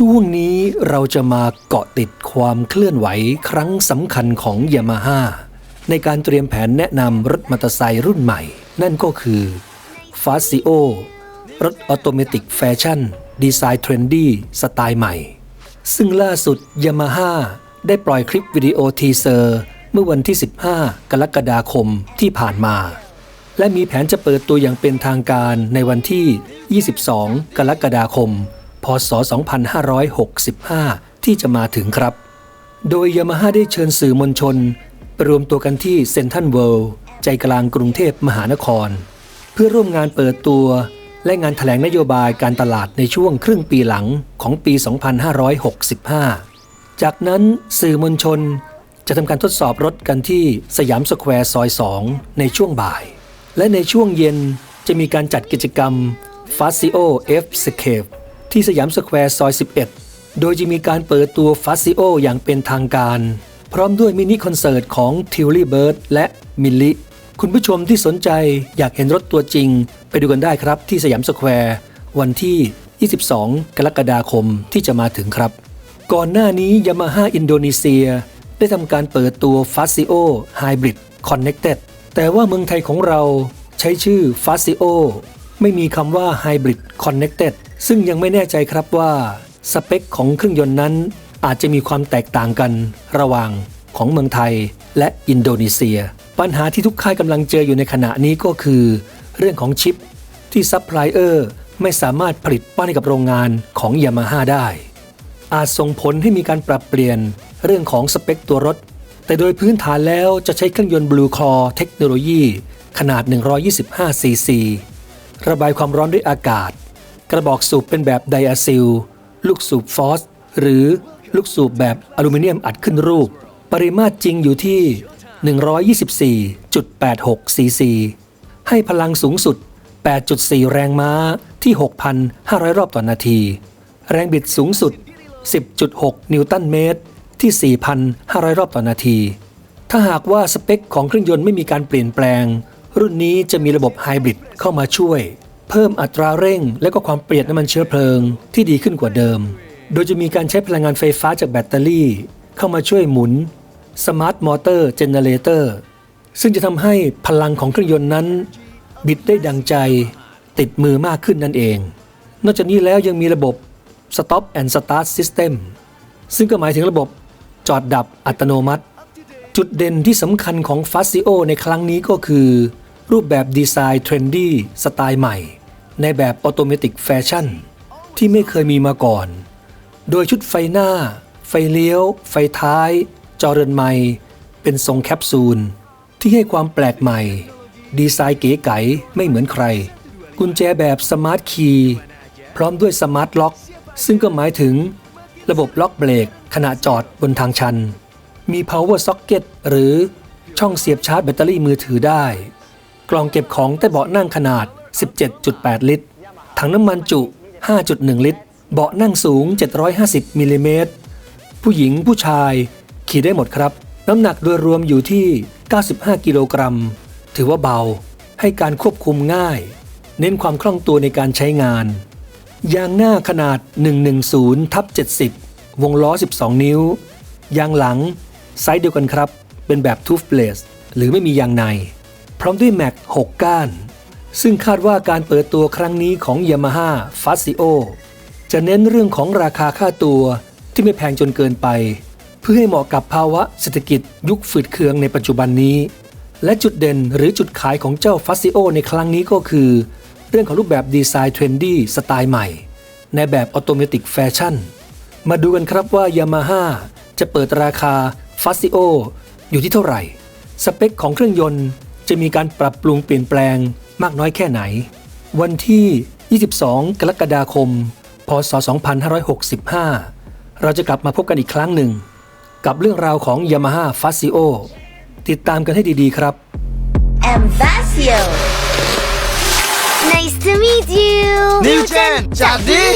ช่วงนี้เราจะมาเกาะติดความเคลื่อนไหวครั้งสำคัญของยามาฮ่าในการเตรียมแผนแนะนำรถมอเตอร์ไซค์รุ่นใหม่ นั่นก็คือ f a s i o รถออโตเมติกแฟชั่น ดีไซน์เทรนดี้สไตล์ใหม่ ซึ่งล่าสุดยามาฮ่าได้ปล่อยคลิปวิดีโอทีเซอร์ เมื่อวันที่ 15 กรกฎาคมที่ผ่านมา และมีแผนจะเปิดตัวอย่างเป็นทางการในวันที่ 22 กรกฎาคม พศ 2565 ที่จะมาถึงครับ โดยยามาฮ่าได้เชิญสื่อมวลชน รวมตัวกันที่เซนทันเวิลด์ใจกลางกรุงเทพมหานคร เพื่อร่วมงานเปิดตัวและงานถแถลงนโยบายการตลาดในช่วงครึ่งปีหลังของปี 2565 จากนั้นสื่อมวลชนจะทำการทดสอบรถกันที่สยามสแควร์ซอย 2 ในช่วงบ่าย และในช่วงเย็นจะมีการจัดกิจกรรม f a s i o F Scape ที่สยามสแควร์ซอย 11 โดยจะมีการเปิดตัว f a s i o ออย่างเป็นทางการ พร้อมด้วยมินิคอนเสิร์ตของ t i l l y Bird และมิลลิคุณผู้ชมที่สนใจอยากเห็นรถตัวจริง ไปดูกันได้ครับที่สยามสแควร์วันที่ 22 กรกฎาคมที่จะมาถึงครับ ก่อนหน้านี้ยามาฮ่าอินโดนีเซีย ได้ทำการเปิดตัว f a s i o Hybrid Connected แต่ว่าเมืองไทยของเราใช้ชื่อ f a s i o ไม่มีคำว่า Hybrid Connected ซึ่งยังไม่แน่ใจครับว่า สเปคของเครื่องยนต์นั้น อาจจะมีความแตกต่างกัน ระหว่างของเมืองไทยและอินโดนีเซีย ปัญหาที่ทุกค่ายกำลังเจออยู่ในขณะนี้ก็คือ เรื่องของชิป ที่ซัพพลายเออร์ไม่สามารถผลิตป้อนให้กับโรงงานของยามาฮ่าได้ อาจส่งผลให้มีการปรับเปลี่ยนเรื่องของสเปคตัวรถ แต่โดยพื้นฐานแล้วจะใช้เครื่องยนต์ Blue Core เทคโนโลยีขนาด 125 ซีซี ระบายความร้อนด้วยอากาศ กระบอกสูบเป็นแบบไดอะซิล ลูกสูบฟอส หรือลูกสูบแบบอลูมิเนียมอัดขึ้นรูป ปริมาตรจริงอยู่ที่ 124.86 ซีซี ให้พลังสูงสุด 8.4 แรงม้าที่ 6,500 รอบต่อนาที แรงบิดสูงสุด 10.6 นิวตันเมตรที่ 4,500 รอบต่อนาที ถ้าหากว่าสเปคของเครื่องยนต์ไม่มีการเปลี่ยนแปลง รุ่นนี้จะมีระบบไฮบริดเข้ามาช่วย เพิ่มอัตราเร่ง และก็ความประหยัดน้ำมันเชื้อเพลิงที่ดีขึ้นกว่าเดิม โดยจะมีการใช้พลังงานไฟฟ้าจากแบตเตอรี่ เข้ามาช่วยหมุน Smart Motor Generator ซึ่งจะทำให้พลังของเครื่องยนต์นั้น บิดได้ดังใจติดมือมากขึ้นนั่นเอง นอกจากนี้แล้วยังมีระบบ Stop and Start System ซึ่งก็หมายถึงระบบจอดดับอัตโนมัติ จุดเด่นที่สำคัญของ f a s i o ในครั้งนี้ก็คือ รูปแบบดีไซน์เทรนดี้สไตล์ใหม่ ในแบบออโตเมติกแฟชั่น ที่ไม่เคยมีมาก่อน โดยชุดไฟหน้า ไฟเลี้ยว ไฟท้าย จอเรือนไม้เป็นทรงแคปซูล ที่ให้ความแปลกใหม่ ดีไซน์เก๋ไก๋ไม่เหมือนใคร กุญแจแบบสมาร์ทคีย์พร้อมด้วยสมาร์ทล็อก ซึ่งก็หมายถึง ระบบล็อกเบรกขณะจอดบนทางชัน มี power socket หรือช่องเสียบชาร์จแบตเตอรี่มือถือได้ กล่องเก็บของใต้เบาะนั่งขนาด 17.8 ลิตร ถังน้ำมันจุ 5.1 ลิตร เบาะนั่งสูง 750มิลลิเมตร ผู้หญิงผู้ชายขี่ได้หมดครับ น้ำหนักโดยรวมอยู่ที่ 95 กิโลกรัม ถือว่าเบา ให้การควบคุมง่าย เน้นความคล่องตัวในการใช้งาน ยางหน้าขนาด 110ทับ70 วงล้อ 12 นิ้ว ยางหลังไซส์เดียวกันครับ เป็นแบบทูฟเบลสหรือไม่มียางใน พร้อมด้วยแม็ก 6 ก้าน ซึ่งคาดว่าการเปิดตัวครั้งนี้ของ Yamaha f a s i o จะเน้นเรื่องของราคาค่าตัวที่ไม่แพงจนเกินไป เพื่อให้เหมาะกับภาวะเศรษฐกิจยุคฝืดเคืองในปัจจุบันนี้ และจุดเด่นหรือจุดขายของเจ้า f a s i o ในครั้งนี้ก็คือ เรื่องของรูปแบบดีไซน์เทรนดี้สไตล์ใหม่ ในแบบออโตเมติกแฟชั่น มาดูกันครับว่า Yamaha จะเปิดราคา f a s i o อยู่ที่เท่าไหร่ สเปคของเครื่องยนต์ จะมีการปรับปรุงเปลี่ยนแปลงมากน้อยแค่ไหน วันที่ 22 กรกฎาคม พศ 2565 เราจะกลับมาพบกันอีกครั้งหนึ่ง กับเรื่องราวของ Yamaha f a s i o ติดตามกันให้ดีๆครับ Ambasio. Nice to meet you. New Gen จากดี